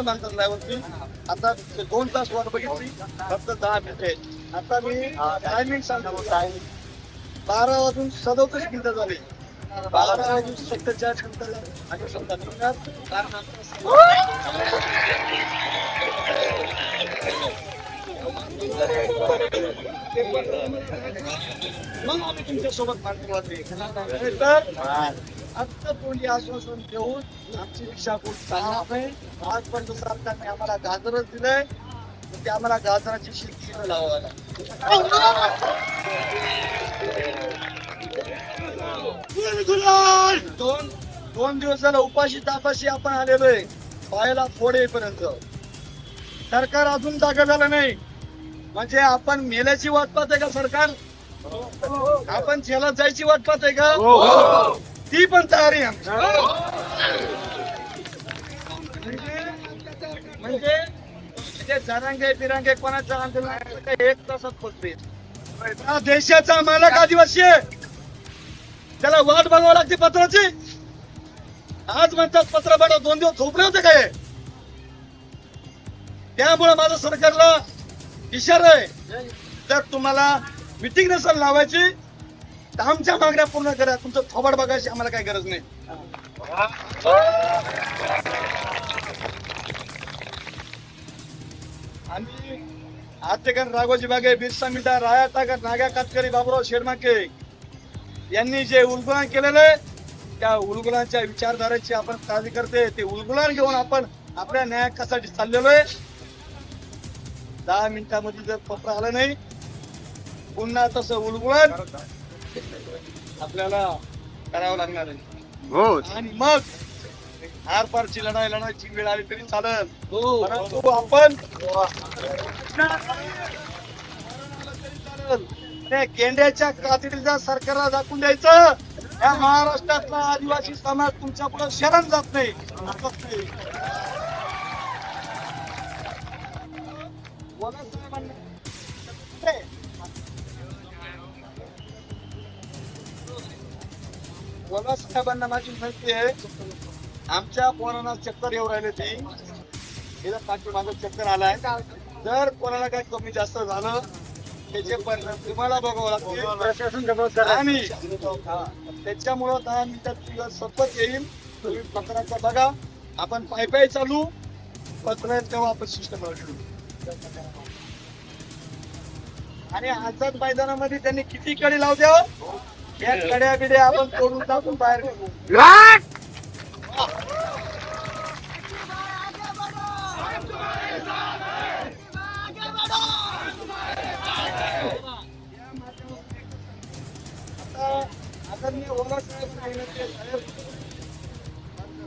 आता दोन तास वाट बघितली फक्त दहा मिनिटे आता मी टायमिंग सांगतो. टायमिंग बारा वाजून सदोतीस मिनिटं झाली. बारा वाजून सत्तेचाळीस मिनिटं झाली. आणि समजा मग आम्ही तुमच्यासोबत सोबत तर आता तोंडी आश्वासन देऊन आमची रिक्षा कोण चालणार नाही. आजपर्यंत सरकारने आम्हाला गाजरच दिलंय. ते आम्हाला गाजराची शेती लावायला दोन दोन दिवस झालं उपाशी तापाशी आपण आलेलोय. पायाला फोड येईपर्यंत. सरकार अजून जागा झालं नाही. म्हणजे आपण मेल्याची वाट पाहते का सरकार? आपण जेलात जायची वाट पाहते का? हो, हो. ती पण तयारी आमची. म्हणजे म्हणजे जरांगे बिरांगे कोणाचं आंदोलन एक तासात पोचते हा देशाचा मालक आदिवासी आहे. त्याला वाट बघावं लागते पत्राची. आज म्हणतात पत्र पाठव दोन दिवस झोपले होते काय त्यामुळे माझं सरकारला इशारा आहे. जर तुम्हाला मिटिंग नसेल लावायची तर आमच्या मागण्या पूर्ण करा. तुमचं थोबाड बघायची आम्हाला काही गरज नाही. आणि आद्यकर राघोजी बागे बिरसा मुंडा राया टाकर नागा कातकरी बाबुराव शेडमाके यांनी जे उलगुलान केलेलं आहे त्या उलगुलांच्या विचारधारेची आपण काळजी करते. ते उलगुलान घेऊन आपण आपल्या न्यायकासाठी चाललेलो आहे. दहा मिनिटामध्ये जर पत्र आलं नाही पुन्हा तसं उलगुळण आपल्याला करावं लागणार आहे. हो. आणि मग आरपारची लढाई लढायची वेळ आली तरी चालेल. परंतु आपण त्या गेंड्याच्या कातडीचा सरकारला दाखवून द्यायचं. या महाराष्ट्रातला आदिवासी समाज तुमच्यापुढे शरण जात नाही. जात नाही. बोला बोला साहेबांना माझी विनंती आहे. आमच्या पोरांना चक्कर येऊ राहिले ती. गेल्या पाच माझा चक्कर आलाय. जर कोणाला काही कमी जास्त झालं त्याचे परिणाम तुम्हाला बघावं आहे. आणि हा, त्याच्यामुळं दहा मिनिटात तुला शपथ येईल. तुम्ही पत्राचा बघा. आपण पाय पाय चालू पत्र तेव्हा आपण सिस्टम आणि आझाद मैदानामध्ये त्यांनी किती कडे लावू द्या या कड्या बिड्या आपण तोडून टाकून बाहेर! आता आदरणीय ओला साहेब विनंती आहे, साहेब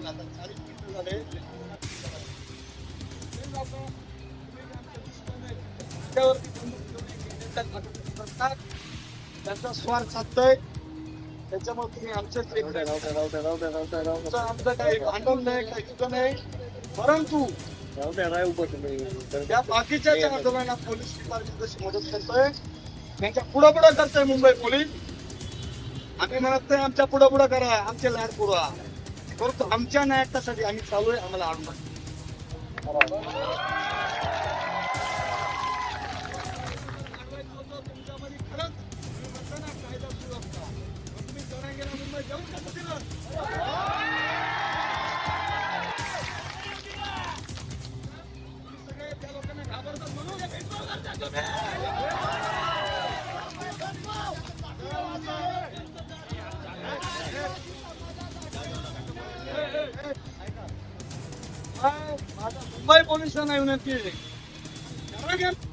आता चाळीस मिनिटं झाले त्याच्यावरती बंदूक ठेवली. त्यांचा स्वार्थ साधतोय त्याच्यामुळे तुम्ही आमच्याच एक तुमचं आमचं काही भांडण नाही काही तुझं नाही. परंतु त्या बाकीच्या ज्या आंदोलनाला पोलीस डिपार्टमेंट जशी मदत करतोय त्यांच्या पुढं पुढं करतोय मुंबई पोलीस. आम्ही म्हणत नाही आमच्या पुढं पुढं करा आमचे लाड पुरवा परंतु आमच्या न्यायासाठी आम्ही चालू आहे आम्हाला आणू भेदभाव करता तुम्ही.